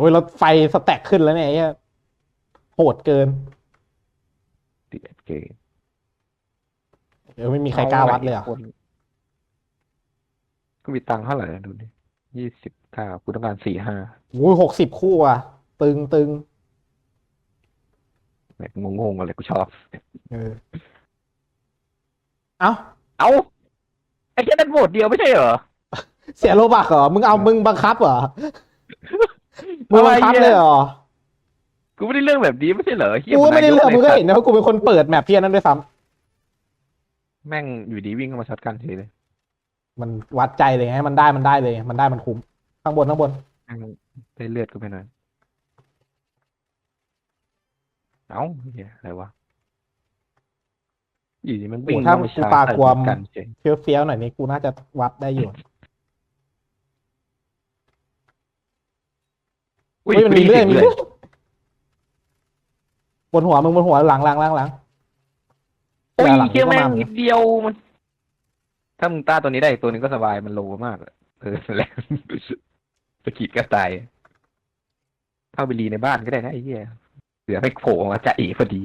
โอ้ยรถไฟสแต็กขึ้นแล้วเนี่ยไอ้เหี้ยโหดเกิน ติดเกมเออไม่มีใครกล้าวัดเลยเหรอะคนก็มีตังค์เท่าไหร่อะดูดิยี่สิบเก้ากูต้องการสี่ห้าโอ้ยหกสิบคู่อะ ตึงตึงแบบงงๆอะไรกูชอบ เออเอ้า เอ้า ไอ้แค่นั้นโหวตเดียวไม่ใช่เหรอ เสียโลบักเหรอ มึงเอามึงบังคับเหรอ มึงบังคับอะไรเนี่ยเลยเหรอ กูไม่ได้เรื่องแบบนี้ไม่ใช่เหรอเหี้ยกูก็ไม่ได้เลือกนายมึงก็ลยเห็นนะว่ากูเป็นคนเปิดแมปเพี้ยนั้นด้วยซ้แม่งอยู่ดีวิ่งเข้ามาช็อตกันเฉยเลยำมันวัดใจเลยไงมันได้มันได้เลยไงมันได้มันคุ้มข้างบนข้างบน แม่งได้เลือดกูไปหน่อยเอ้าเหี้ยอะไรวะอยู่ดีมันวิ่งโอ้ถ้าเข้ามากูชาร์จปาใส่ความกันเฉยเฟี้ยวเฟี้ยวๆหน่อยนี้กูน่าจะวัดได้อยู่ อุ้ย เฮ้ยมันมีกูเรื่อยได้มียินเรื่อยบนหัวมึงบนหัวหลังหลังหลังหลังโอ้ยหลังเชี่ยก็แม่งมานิดเดียวมัน ถ้ามึงต้าตัวนี้ได้อีกตัวหนึงก็สบายมันโลมากอะเออแหละสกิดก็ตายเข้าไปรีในบ้านก็ได้นะไอ้เหี้ยเสือไม่โผล่ออกมาจะเอพอดี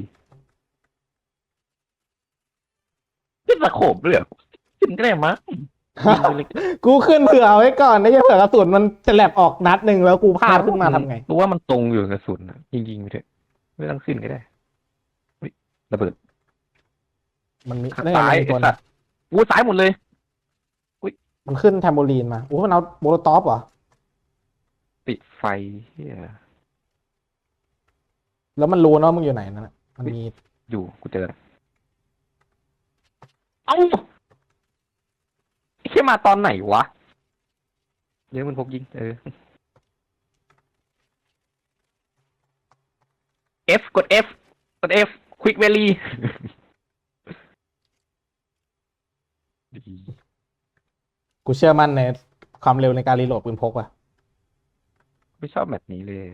เป็นสะโขบเลยเหรอขึ้นก็ได้มั้งยิงไปเลย กูขึ้นเผื่อไว้ก่อนนะอย่าเผื่อกระสุนมันจะแลบออกนัดหนึ่งแล้วกูพลาดขึ้นมาทำไง รู้ว่ามันตรงอยู่กับกระสุนอะยิงยิงๆไปเถอะไม่ต้องขึ้นก็ได้อุ๊ยระเบิดมันมีข้างนี่ไงซ้ายมันมีไอ้ตัวสันะตว์อู้ซ้ายหมดเลยมันขึ้นแทมโบลีนมาโอ้มันเอาโบโลตอฟเหรอติดไฟเฮียแล้วมันรู้นะว่ามึงอยู่ไหนนั่นน่ะมันมีอยู่กูเจอแล้วเอ้า ไอ้เชี่ยมาตอนไหนวะเดี๋ยวมันพกยิง เออ F กด F กด F Quick v a l y ดีกูเชื่อมั่นในความเร็วในการรีโหลดปืนพกว่ะไม่ชอบแบบนี้เลย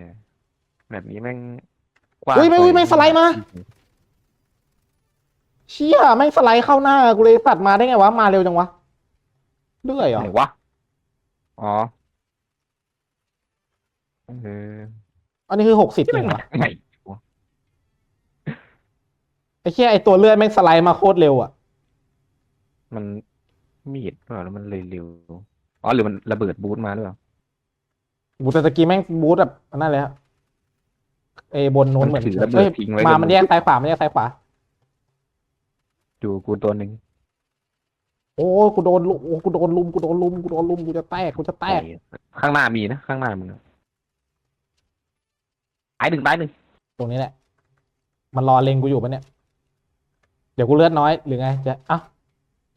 แบบนี้แม่งกว้างเฮ้ยไม่ปเฮ้ยไม่สไลด์มา เชี่ยแม่งสไลด์เข้าหน้า กูเลยสัตว์มาได้ไงวะ มาเร็วจังวะ เรื่อยเหรอไหนวะ อ๋อเอออันนี้คือหกสิบที่เอมันงมาวะไหนไอ้เชี่ยไอ้ตัวเลื่อยแม่งสไลด์มาโคตรเร็วอะ มันมีดเปล่าแล้วมันเลยเร็ว อ๋อหรือมันระเบิดบูทมาหรือเปล่าบูแต่ตะกี้แม่งบูทแบบอันนั่นเลยฮะเอยบนโน้นเหมือนถือระเบิเฮ้ดยทิ้งไว้มาบนมันแยกซ้ายขวา มันแยกซ้ายขวาอยู่กูตัวหนึ่งโอ้กูโดนลุโอ้กูโดนลุมกูโดนลุมกูโดนลุมกูจะแตกกูจะแตกข้างหน้ามีนะข้างหน้ามึงอะตายหนึ่งตายหนึ่งตรงนี้แหละ มันรอเล็งกูอยู่ปะเนี่ย เดี๋ยวกูเลือดน้อยหรือไงจะเอ้า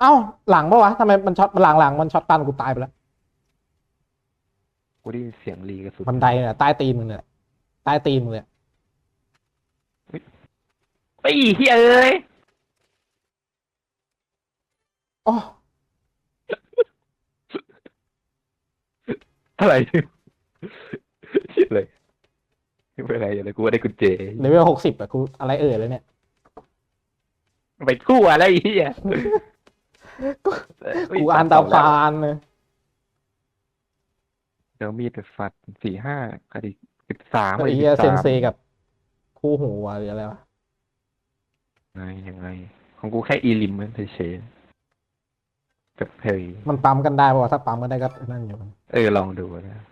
เอ้าหลังปะวะทำไมมันช็อตมันหลังหลังมันช็อตตันกูตายไปแล้วกูได้ยินเสียงรีกระสุนบันไดเนี่ยใต้ตีนมึงเนี่ยใต้ตีนมึงเลยไอ้เฮ้ยเอ้ยอ๋อ อะไรเชี่ยเลยไม่เป็นไรเลยกูว่าได้กุญแจเลเวลหกสิบอะกูอะไรเอ่ยเลยเนี่ยไปคู่อะไรไอ้เหี้ยกูอ่านตาพานเลยเดี๋ยวมีดไปฟัดสี่ห้าคดีสิบสามไอ้เหี้ยเซนเซกับ คู่หูอะหรืออะไรวะไงยังไงของกูแค่อีลิมมันเฉยๆ กับเพยมันปั๊มกันได้ปะวะถ้าปั๊มกันได้ก็นั่นอยู่เออลองดูนะ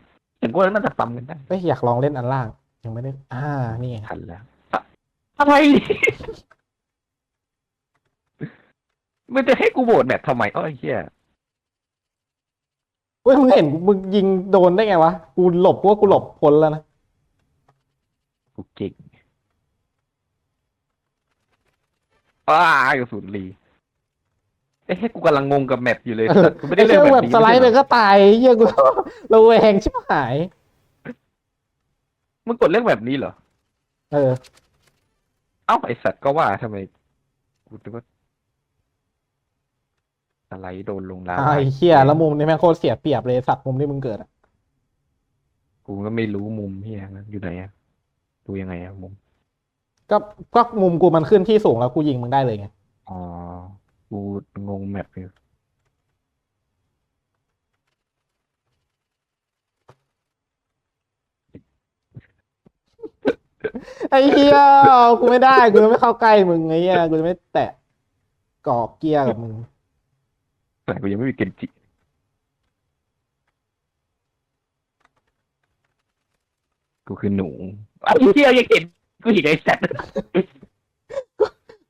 ถึงว่าน่าจะปั๊มกันได้เอ้ยอยากลองเล่นอันล่าง ยังไม่ได้ อ่า นี่ไงทันแล้วอะอะไรมันจะให้กูโหวตแบบทำไมอ้อไอ้เหี้ยเฮ้ยมึงเห็นมึงยิงโดนได้ไงวะ กูหลบกูว่ากูหลบพ้นแล้วนะ กูเก่งอ้ากระสุนรี เอ้กูกำลังงงกับแมปอยู่เลยเออกูไม่ได้ไอ้เล่เชื่นอแบแบบบนี้สไลด์ไปม่ใช่เหรอก็ตายเหี้ยกู ระแวงชิบหาย มึงกดเรื่องแบบนี้เหรอ เออ เอ้าไอสัตว์ก็ว่าทำไมกูนึกว่าอะไรโดนลงลาไอ้เหี้ยแล้วมุมนี้แม่งโคตรเสียเปรียบเลยสัตว์มุมที่มึงเกิดอะกูก็ไม่รู้มุมเฮียนะอยู่ไหนอะดูยังไงอะมุมก็ก็มุมกูมันขึ้นที่สูงแล้วกูยิงมึงได้เลยไงอ๋อ กูงงแมปอยู่ไอ้เหี้ยกูไม่ได้กูจะไม่เข้าใกล้มึงไอ้เหี้ยกูจะไม่แตะกรอบเกียร์กับมึงแต่กูยังไม่มีเกนจิกูคือหนูไอ้เหี้ยยังเห็นกูเห็นไอ้สัตว์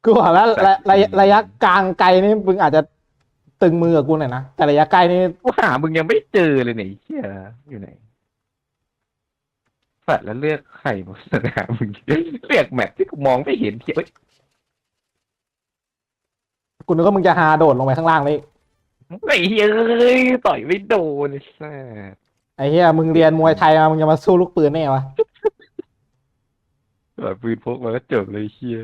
กูบอกแล้วระระยะระยะกลางไกลนี่มึงอาจจะตึงมือกับกูหน่อยนะ แต่ระยะใกล้นี่กูหามึงยังไม่เจอเลยเนี่ยไอ้เหี้ยอยู่ไหนสัตว์แล้วเลือกใครมาสนามมึงเลือกแมปที่กูมองไม่เห็นเหี้ยเอ้ยกูนึกว่ามึงจะหาโดดลงไปข้างล่างเลยไอ้เหี้ยเอ้ยต่อยไม่โดนไอ้สัสไอ้เหี้ยมึงเรียนมวยไทยมามึงจะมาสู้ลูกปืนแน่วะแบบปืนพกมาก็จบเลยไอ้เหี้ย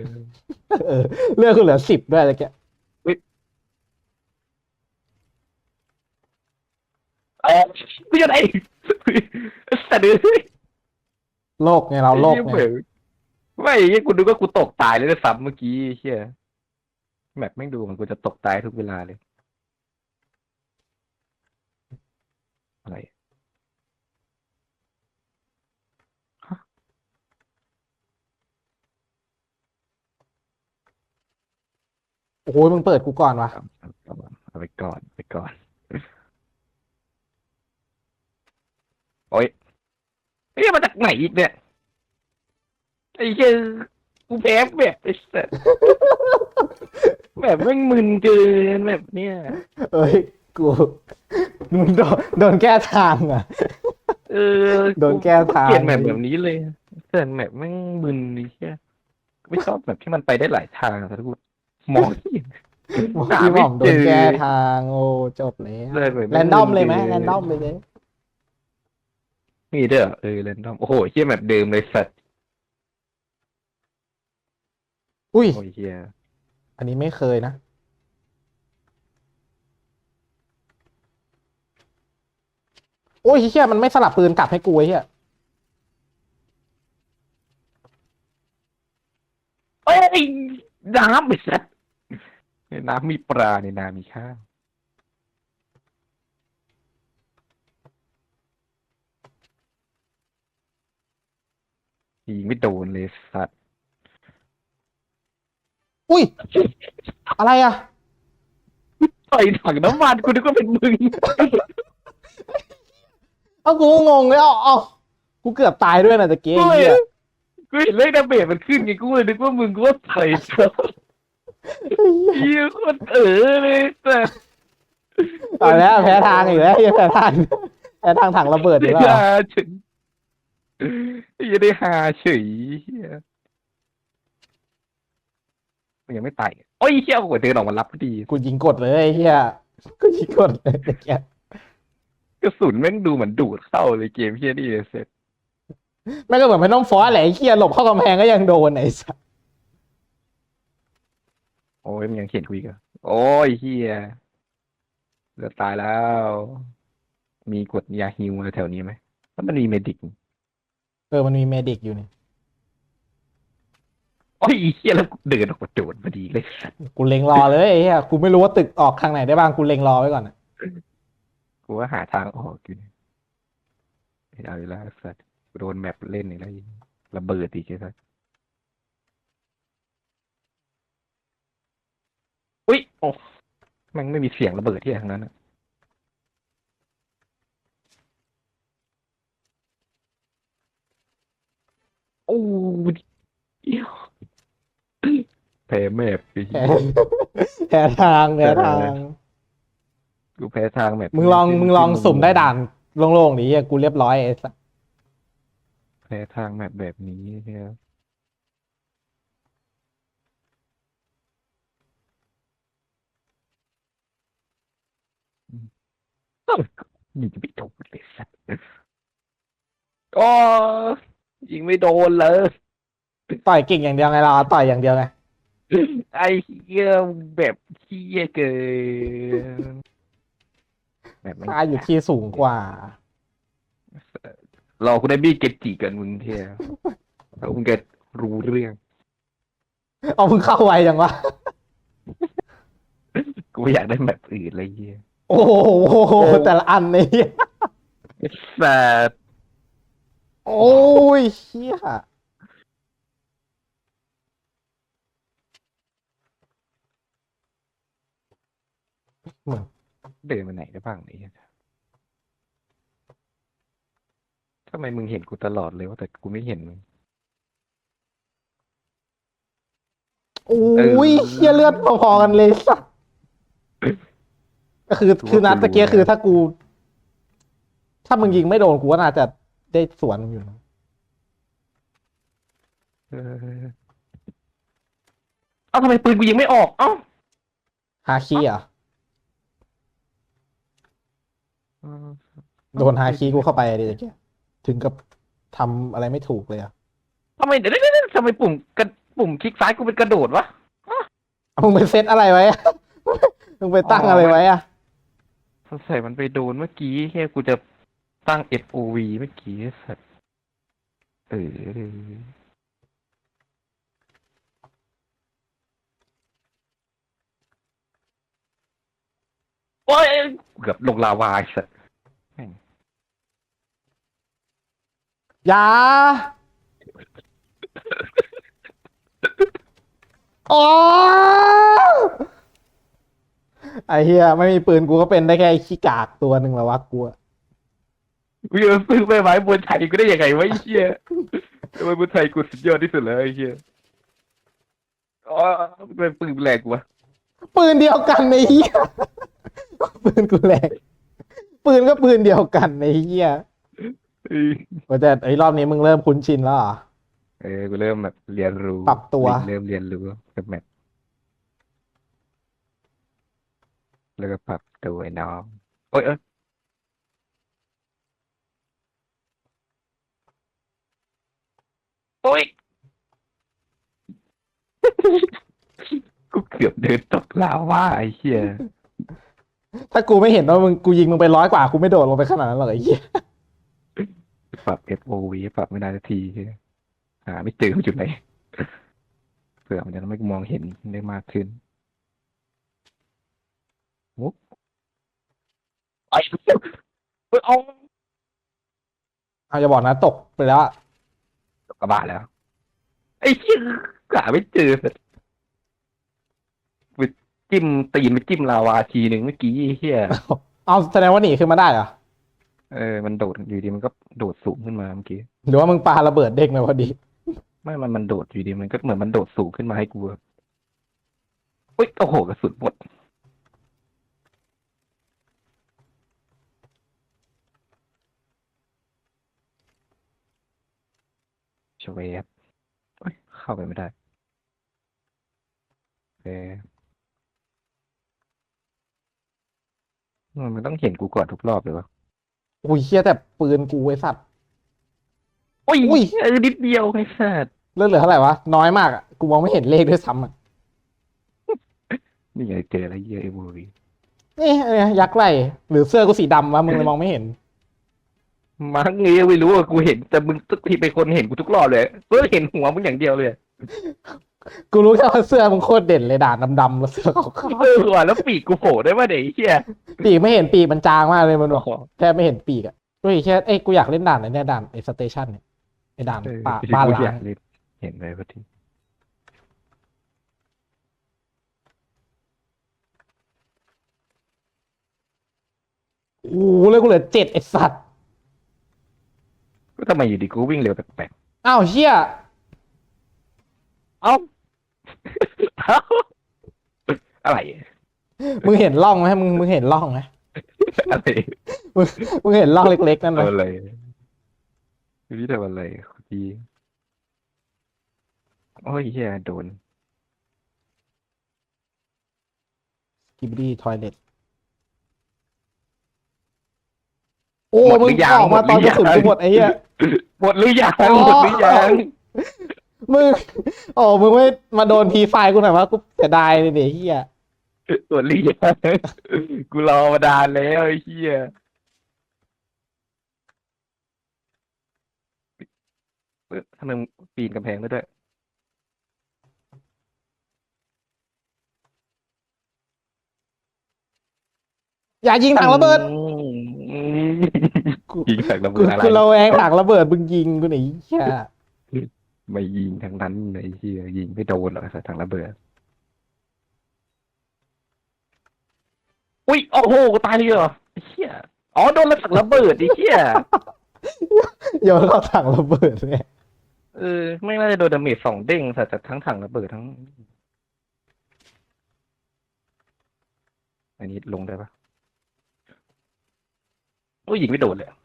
เออเลือกกูเหลือสิบด้วยตะเกียเอ้ยกูจะไหนสัตว์เอ้ยโลกไงเราโลกไอ้ไงเหี้ยไม่ไอ้เหี้ยกูดูว่ากูตกตายเลยด้วยซ้ำเมื่อกี้ไอ้เหี้ยแมปไม่งดูเหมันกูจะตกตายทุกเวลาเลย อะไร โอ้โหมึงเปิดกูก่อนวะเอาเอาเอาไปก่อนไปก่อน โอ้ยเฮ้ยมาจากไหนอีกเนี่ย ไอ้เหี้ยกูแพ้แบบไอ้สัสแบบแม่งมึนเกินแบบเนี้ย เอ้ยกูมึงโดนโดนแก้ทางอะ เออโดนแก้ทาง เกลียดแบบแบบนี้เลยเกินแบบแม่งมึนนี่เชี่ยไม่ชอบแบบที่มันไปได้หลายทางอะแต่กูมอ งไม่เห็นบอกหาพี่ไม่หม่อมโดเจนอแก้ทางโอ้จบเลยเลยแบบแรนดอมเลยไหมกิแรนดอมเลยเลยมีด้วยเหรอเออแรนดอมโอ้โหเชี่ยแบบเดิมเลยสัตว์อุ้ย โอ้ยเชี่ยอันนี้ไม่เคยนะ โอ้ยเฮียมันไม่สลับปืนกลับให้กูไอ้เฮียเอ้ยน้ำไปสัตว์ ในน้ำมีปลาในน้ำมีข้าวยิงไม่โดนเลยสัตว์อุ้ย อะไรอะ ต่อยถังน้ำมันกูนึกว่าเป็นมึง เอ้ากูก็งงเลยเอ้าเอ้ากูเกือบตายด้วยนะตะเกียกูไอ้เห็เฮีนยกูเห็นเลขดาเมจมันขึ้นไงกูเลยนึกว่ามึงกูว่าต่อยซะ เหี้ยโคตรเออเลยแต่ตายแล้วแพ้ทางอีกแล้วเฮียแพ้ทางแพ้ทางถังระเบิดอีกแล้วฮาเฉยยังได้ฮาเฉยเหี้ยมันยังไม่ตายโอ้ยเฮียโอ้โหเดินออกมารับพอดีกูยิงกดเลยไอ้เฮียกูยิงกดเลยตะเกียกระสุนแม่งดูเหมือนดูดเข้าเลยเกมเฮียนี่เสร็จ แม่งก็เหมือนเป็นน้องฟอสแหละไอ้เฮียหลบเข้ากำแพงก็ยังโดนไอ้สัสโอ้ยมันยังเขียนคุยกันโอ้ยเฮียเหลือตายแล้ว มีกดยาฮิวอะไรแถวนี้ไหมแล้วมันมีเมดิกเออมันมีเมดิกอยู่นี่โอ้ยเฮียแล้วกูเดินออกมาโดดพอดีเลยกูเล็งรอเลยไอ้เฮียกูไม่รู้ว่าตึกออกทางไหนได้บ้างกูเล็งรอไว้ก่อนอะกูว่าหาทางออกอยู่เนี่ยไม่เอาอีกแล้วสัตว์กูโดนแมปเล่นอีกแล้วระเบิดอีกไอ้สัตว์อุ้ย โอ้แมันไม่มีเสียงระเบิดที่ไหนทั้งนั้นอะโอ้ดิแพ้แมปไปแพ้แพ้ทางแพ้ทางกูแพ้ทางแมปมึงลองมึงลองสุ่มได้ด่านโล่งๆดิเฮียกูเรียบร้อยไอ้สัสแพ้ทางแมปแบบนี้เนี่ย ยิงไม่โดนเลยสัตว์โอ้ยิงไม่โดนเลย ต่อยเก่งอย่างเดียวไงเราต่อยอย่างเดียวไงไอ้เหี้ยแบบเหี้ยเกินแบบไม่ค่าอยู่ที่สูงกว่ารอคุณได้บี้เกตจิกันมึงเทียแล้วมึงจะรู้เรื่อง เอามึงเข้าไวจังวะ กูไม่อยากได้แบบอื่นเลยเหี้ย โอ้โหแต่ละอันนี่แต่โอ้ยเชี่ยเดินไปไหนได้บ้างเนี่ยทำไมมึงเห็นกูตลอดเลยว่าแต่กูไม่เห็นมึง โอ้ยเชี่ยเลือดพอๆกันเลยสัต ก็คือคือนัดตะเกียคือถ้ากู ถ้ามึงยิงไม่โดนกูก็น่าจะได้สวนมึงอยู่นะเออเอ้าทำไมปืนกูยิงไม่ออก เอ้าฮาคีอะเออโดนฮาคีกูเข้าไปดิตะเกียถึงกับทำอะไรไม่ถูกเลยอะทำไมเดี๋ยวเดี๋ยวเดี๋ยวทำไมปุ่มกระปุ่มคลิกซ้ายกูเป็นกระโดดวะ เอามึงไปเซตอะไรไว้อะ มึงไปตั้งอะไรไว้อะ สงสัยมันไปโดนเมื่อกี้แค่กูจะตั้ง FOV เมื่อกี้สัตว์เออโอ้ยเกือบลงลาวาไอ้สัตว์อย่า โอ้ ไอเฮียไม่มีปืนกูก็เป็นได้แค่ไอ้ขี้กากตัวหนึ่งแล้ววะกูอะกูจะซื้อไปไม้บนไทยกูได้ยังไงวะไอ้เหี้ยทำไมบนไทยกูสุดยอดที่สุดเลยไอ้เหี้ยอ๋อเป็นปืนแรงกูวะปืนเดียวกันไอ้เฮียปืนกูแรงปืนก็ปืนเดียวกันไอ้เฮียเอ้ยว่าแต่ไอ้รอบนี้มึงเริ่มคุ้นชินแล้วเหรอ เออกูเริ่มแบบเรียนรู้ปรับตัว เริ่มเรียนรู้กับแมป แล้วก็ปรับตัวไอ้น้อง โอ้ยเอ้ยโอ้ย กูเกือบเดินตกลาวาไอ้เหี้ยถ้ากูไม่เห็นว่ามึงกูยิงมึงไปร้อยกว่ากูไม่โดดลงไปขนาดนั้นหรอกไอ้เหี้ยปรับ FOV ปรับไม่ได้สักทีหาไม่เจอจุดไหนเผื่อมันจะทำให้กูมองเห็นได้มากขึ้นมุก ไอ้เหี้ยเฮ้ยเอาเอาอย่าบอกนะตกไปแล้วอะตกกระบะแล้ว ไอ้เหี้ยหาไม่เจอไปจิ้มตีนไปจิ้มลาวาทีหนึ่งเมื่อกี้ไอ้เหี้ยเอาแสดงว่าหนีขึ้นมาได้เหรอ เออมันโดดอยู่ดีมันก็โดดสูงขึ้นมาเมื่อกี้ หรือว่ามึงปาระเบิดเด้งมาพอดี ไม่มันมันโดดอยู่ดีมันก็เหมือนมันโดดสูงขึ้นมาให้กูอะเฮ้ยโอ้โหกระสุนหมด เวฟเอ้ยเข้าไปไม่ได้โอเคมันมันต้องเห็นกูก่อนทุกรอบเลยวะอุ้ยเชี่ยแต่ปืนกูไอ้สัตว์โอ้ยอุ้ยเออนิดเดียวไอ้สัสเลือดเหลือเท่าไหร่วะ น้อยมากอะกูมองไม่เห็นเลขด้วยซ้ำอะนี่ไงเจออะไรเยอะไอ้บูรีนี่อะไรนะยักษ์ไหลหรือเสื้อกูสีดำวะมึงเลยมองไม่เห็น มั้งเงี้ยไม่รู้อะกูเห็นแต่มึงทุกทีเป็นคนเห็นกูทุกรอบเลยเออเห็นหัวมึงอย่างเดียวเลยกูรู้แค่ว่าเสื้อมึงโคตรเด่นเลยด่านดำๆแล้วเสื้อขาวเออว่ะแล้วปีกกูโผล่ได้ป่ะเด็กเฮียๆปีกไม่เห็นปีกมันจางมากเลยมันโอ้บอกโหแค่ไม่เห็นปีกอะด้วยแค่เอ้ยกูอยากเล่นด่านไหนเนี่ยด่านไอ้สเตชันเนี่ยไอ้ด่านเออป่าที่บ้านกูล้าอยางกเล่นเห็นเลยพอดีโอ้โหเลยกูเหลือเจ็ดไอ้สัตว์ก็ ทำไมอยู่ดีกูวิ่งเร็วแปลกอ้าวเชี่ยๆเอ้า เอ้า อะไร มึงเห็นร่องไหมมึงมึงเห็นร่องไหมอะไรมึงเห็นร่องเล็กๆนั่นไหมทำอะไรวิทำอะไรดีโอ้ยเฮียโดน กิบดี้ทอยเล็ต โอ้หมดหมึรืงอยังออกมาตอนหมกดหรือยังระสุนกูหมดไอ้เหี้ย หมดหรือยังอ๋อหมดหรือยังมึงโอ้มึงไม่มาโดนพีไฟกูหน่อยวะกูเสียดายเลยเดี๋ยวเหี้ยหมดหรือยังกูรอมานานแล้วไอ้เฮียเออทำไมมึงปีนกำแพงได้ด้วยอย่ายิงถังระเบิดอืมกู ยิงถังระกูเบิดอะไรกูระแวงถังระเบิดมึงยิงกูหนีเหี้ยไม่ยิงทั้งนั้นไอ้เหี้ยยิงไม่โดนหรอกไอ้สัตว์ถังระเบิด อุ้ยโอ้โหตายเลยเหรอไอ้เหี้ยอ๋อโดนระสักระเบิดไอ้เหี้ยโยนเข้าถังระเบิดเนี่ยเออไม่น่าจะโดนดาเมจสองเด้งสัตว์จากทั้งถังระเบิดทั้ง อันนี้ลงได้ปะ โอ้ยยิงไม่โดนเลยอะ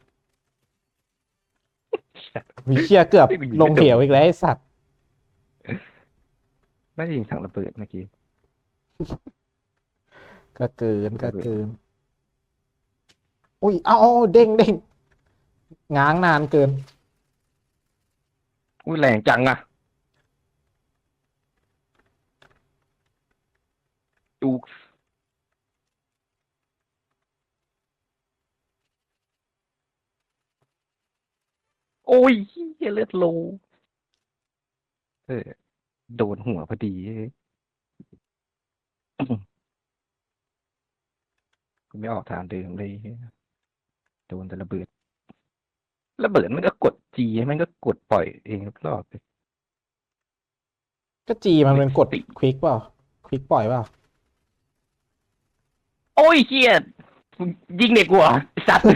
มีเชี่ยเกือบไม่มี ลงเหวอีกแล้วไอ้สัตว์น่าจะยิงถังระเบิดเมื่อกี้ ก็เกินก็เกิน อุ้ย เอาเอาเด้งเด้งง้างนานเกิน อุ้ยแรงจังอะดูโอ้ยเหี้ยเลือดโลเออ โดนหัวพอดีเอ้ยกูไม่ออกทางเดิมเลยเหี้ยโดนแต่ระเบิดระเบิดมันก็กดจีมันก็กดปล่อยเองทุกรอบเลยก็จีมันเป็นกดควิกเปล่าควิกปล่อยเปล่าโอ้ยเฮียมึงยิงเด็กกูเหรอไอ้สัตว์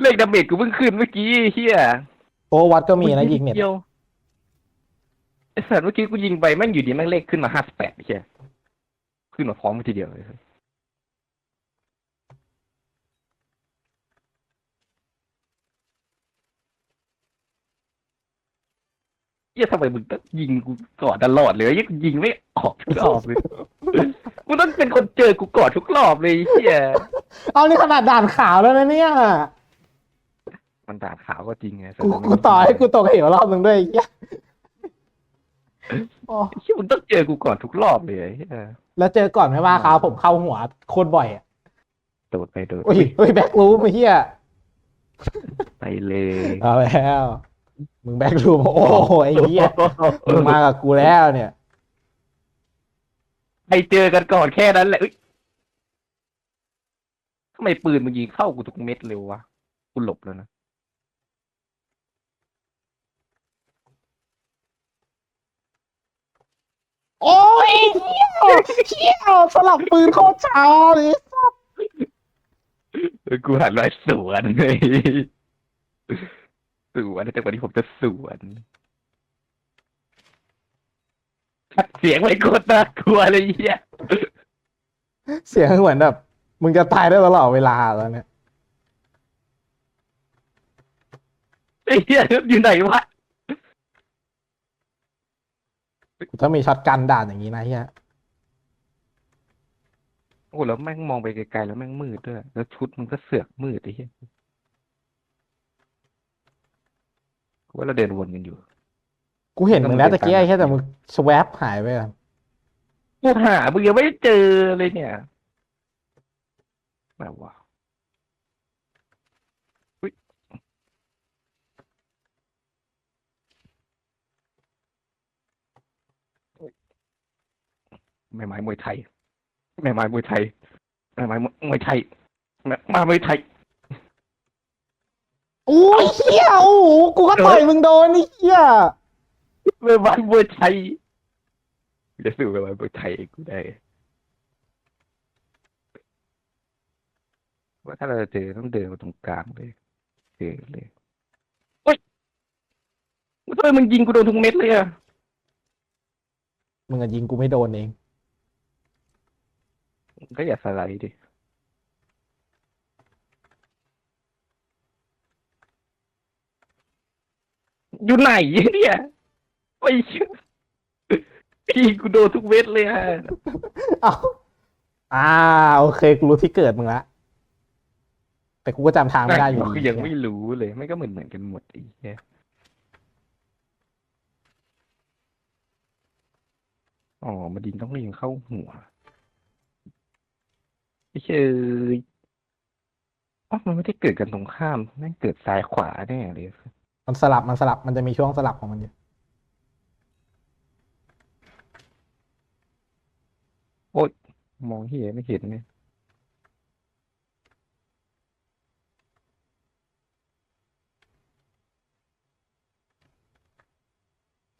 เลขดาเมจกูเพิ่งขึ้นเมื่อกี้เฮียโอวัดก็มีนะยิงเนี่ยดีวไอ้สัตว์เมื่อกี้กูยิงไปแม่งอยู่ดีแม่งเลขขึ้นมาห้าสิบแปดเฮียขึ้นมาพร้อมกันทีเดียวเลยเฮียทำไมมึงต้องยิงกูก่อนตลอดเลยยังยิงไม่ออกทุกรอบเลยมึงต้องเป็นคนเจอกูก่อนทุกรอบเลยเฮียเอานี่ขนาดด่านขาวแล้วนะเนี่ย มันด่าขาวก็จริงไงกูกูต่อให้กูตกเหวรอบหนึ่งด้วยไอ้เหี้ยโอ้เฮียมึงต้องเจอกูก่อนทุกรอบเลยไอ้เฮียแล้วเจอก่อนไหมว่าเขาผมเข้าหัวโคตรบ่อยอะโดดไปโดดอุ้ยอุ้ยแบ็กรูมไอ้เหี้ยไปเลยเอาแล้ว มึงแบ็กรูมโอ้โหไอ้เหี้ยมึงมากับกูแล้วเนี่ย ไปเจอกันก่อนแค่นั้นแหละเอ้ยทำไมปืนมึงยิงเข้ากูทุกเม็ดเร็ววะกูหลบแล้วนะ โอ้ย เหี้ยเหี้ยสลับปืนโคตรช้าเลยเออกูหันมาสวนเลยสวนแต่วันนี้ผมจะสวนขัดเสียงไม่กดน่ากลัวเลยเฮียเสียงเหมือนแบบมึงจะตายได้ตลอดเวลาแล้วเนี่ยไอ้เฮียอยู่ไหนวะกูถ้ามีช็อตกันด่านอย่างนี้นะเฮีย โอ้แล้วแม่งมองไปไกลๆแล้วแม่งมืดด้วย แล้วชุดมันก็เสือกมืดไอ้เหี้ยกูว่าเราเดินวนกันอยู่ กูเห็นมึงแล้วตะกี้ไอ้แค่แต่มึงสวปหายไปอะกูหามึงยังไม่เจอเลยเนี่ยแบบว่าอุ๊ยแม่ไม้มวยไทย แม่ไม้มวยไทยแม่ไม้มวยไทยแม่ไม้มวยไทย โอ้ยเฮียโอ้โหกูก็ต่อยมึงโดนไอ้เฮียแม่ไม้มวยไทยจะสู้แม่ไม้มวยไทยเองกูได้ว่าถ้าเราจะเจอต้องเดินมาตรงกลางเลยเจอเลยโอ้ยทำไมมึงยิงกูโดนทุกเม็ดเลยอะมึงอะยิงกูไม่โดนเอง ก็อย่าสไลด์ดิ อยู่ไหนเนี่ยไปเชื่อพี่กูโดนทุกเม็ดเลยอะเอาอ่า โอเค กูรู้ที่เกิดมึงละ แต่กูก็จำทางไม่ได้อยู่ก็ดียังไม่รู้เลย ไม่ก็เหมือนเหมือนกันหมดไอ้เหี้ยอ๋อมันดินต้องยิงเข้าหัว ไอ้เชยอ๋อมันไม่ได้เกิดกันตรงข้ามแม่งเกิดซ้ายขวาแน่เลยมันสลับมันสลับมันจะมีช่วงสลับของมันอยู่มองเหี้ยไม่เห็นเนี่ย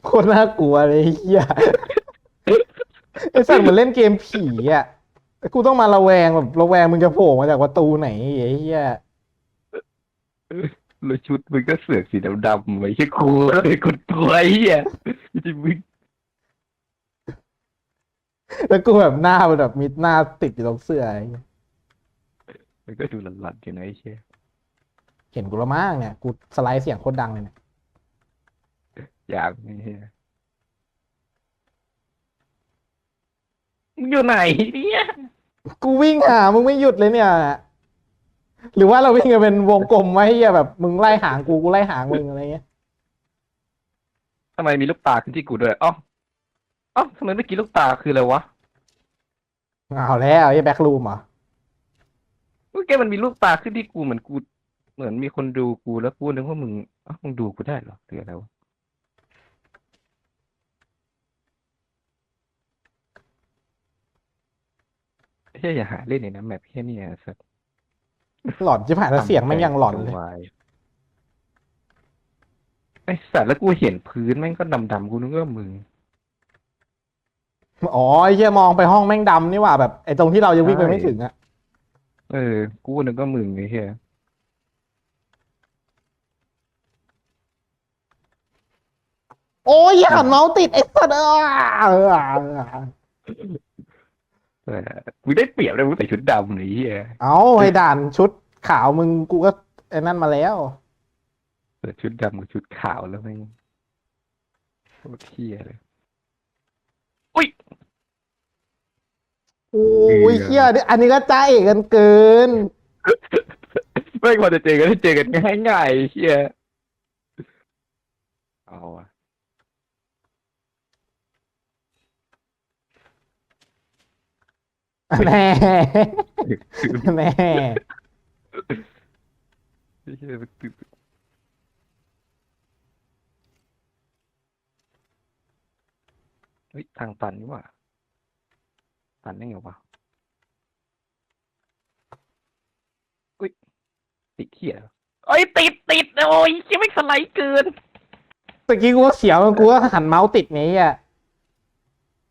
โคตรน่ากลัวเลยไอ้เฮียไอ้สัตว์เหมือนเล่นเกมผีอะ กูต้องมาระแวงแบบระแวงมึงจะโผล่มาจากประตูไหนไอ้เหี้ยแล้วชุดมึงก็เสือกสีดำๆไว้แค่ครูเลยคนตัวไอ้เหี้ยไม่ใช่มึงแล้วกูแบบหน้ามันแบบมีหน้าติดอยู่ตรงเสื้อไอ้เหี้ยมันก็ดูหลันๆอยู่นะไอ้เหี้ยเห็นกูและมั้งเนี่ย กูสไลด์เสียงโคตรดังเลยเนี่ย อย่างไอ้เหี้ย มึงอยู่ไหนเนี่ยกูวิ่งหามึงไม่หยุดเลยเนี่ย หรือว่าเราวิ่งกันเป็นวงกลมไว้เหี้ยแบบมึงไล่หางกูกูไล่หางมึงอะไรเงี้ยทำไมมีลูกตาขึ้นที่กูด้วยอ๋ออ๋อทำไมเมื่อกี้ลูกตาคืออะไรวะเอาแล้วไอ้แบ็ครูมเหรอเมื่อกี้มันมีลูกตาขึ้นที่กูเหมือนกู เหมือนมีคนดูกูแล้วกูนึกว่ามึงอ๋อมึงดูกูได้เหรอหรืออะไรวะ เฮ้ยอย่าหาเล่นในน้ำแมพแค่นี้นะสัสหลอนจิบหายแล้วเสียงแม่งยังหลอนเลย ไอ้สัตว์แล้วกูเห็นพื้นแม่งก็ดำๆกูนึกว่ามึง อ๋อไอ้เหี้ยมองไปห้องแม่งดำนี่หว่าแบบไอ้ตรงที่เรายังวิ่งไปไม่ถึงอะเออ กูนึกว่ามึงไอ้เหี้ยโอ้ยหันเมาส์ติดไอ้สัตว์เออเออเออ มึงได้เปรียบเลยมึงใส่ชุดดำเลยไอ้เหี้ยเอาไอ้ด่านชุดขาวมึงกูก็ไอ้นั่นมาแล้ว เปิดชุดดำกับชุดขาวแล้วแม่งโคตรเที่ยเลยอุ้ยโอ้ยเฮียอันนี้ก็จ้าเอกกันเกิน ไม่พอจะเจอกันได้เจอกันง่ายง่ายๆไอ้เฮียเอาอะ แน่แน่ไอ้เฮียมันตื่นเฮ้ยทางตันนี่หว่าตันได้ไงวะอุ้ยติดเที่ยเอ้ยติดติดโอ้ยเฮียไม่งสไลด์เกินตะกี้กูก็เสียวกูก็หันเมาส์ติดไงเฮียแ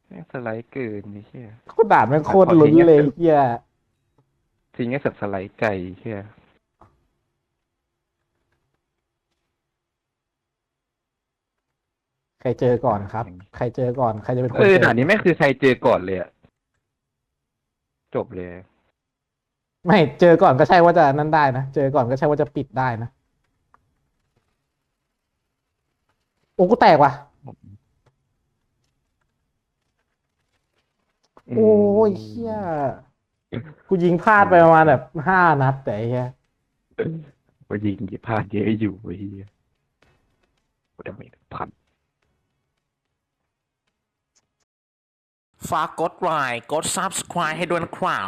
ม่งสไลด์เกินไอ้เฮียโคตรด่านแม่งโคตรลุ้นเลยเฮียทิ้งไอ้สัตว์สไลด์ไก่เฮียใครเจอก่อนครับ ใครเจอก่อน ใครจะเป็นคนเออเจอด่านนี้แม่งคือใครเจอก่อนเลยอะจบเลย ไม่เจอก่อนก็ใช่ว่าจะนั่นได้นะเจอก่อนก็ใช่ว่าจะปิดได้นะโอ้กูแตกว่ะ โอ้ยเฮียกูยิงพลาดไปประมาณแบบห้านัดแต่ไอ้เฮียว่ายิงพลาดเยอะอยู่ไอ้เหี้ยโอ้ดาเมจพันฝากกดไลค์กด Subscribe ให้ด้วยนะครับ